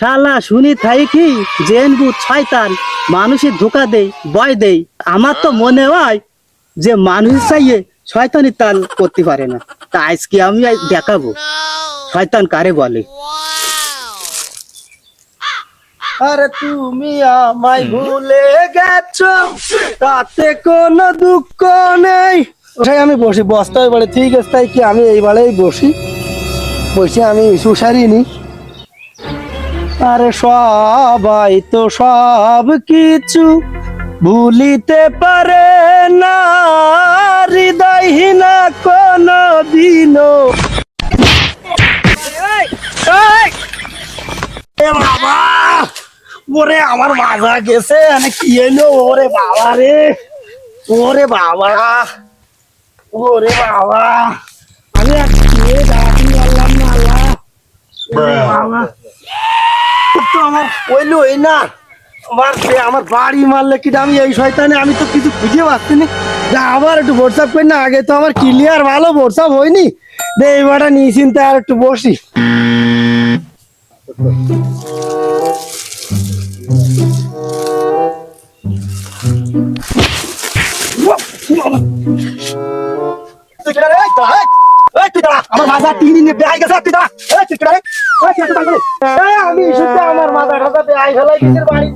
শালা, শুনি থাই কি? জেন ভূত শয়তান মানুষের ধোকা দেই বয় দেই। আমার তো মনে হয় যে মানুষ চাইয়ে শয়তানি তাল করতে পারে না। তা আজকে আমি দেখাবো। শয়তান কারে বলে? আরে তুমি আমায় ভুলে গেছো, তাতে কোনো দুঃখ নেই। ওটাই আমি বসি বস্তায় বলে ঠিক আছে, তাই কি আমি এইবারেই বসি? বসে আমি সুসারিনি আরে সবাই তো সব কিছু ভুলিতে পারে না। হৃদয়হীনা কোনো বাবা ওরে আমার মাজা গেছে মানে কি এলো ওরে বাবা রে ওরে বাবা ওরে বাবা। আমি আর কে আল্লাহ না আল্লাহ। ওরে বাবা। তো আমার ওইলো এই না আমার আমার বাড়ি মারলে কি আমি এই শয়তানে আমি তো কিছু খুঁজে পাচ্ছি না আবার একটু হোয়াটসঅ্যাপ করি না, আগে তো আমার ক্লিয়ার ভালো হোয়াটসঅ্যাপ হয়নি। দে, এইবারটা নিয়ে চিন্তা আর একটু বসি। তুই দাঁড়া, দাঁড়া, আমার মাথা তিন দিন বেহাই গেছে, তুই দাঁড়া, এই তুই রে? এই তুই দাঁড়া এই আমি শুদ্ধ আমার মাথা ঠাসা বেহাই ফেলাই দিয়েছে বাড়ি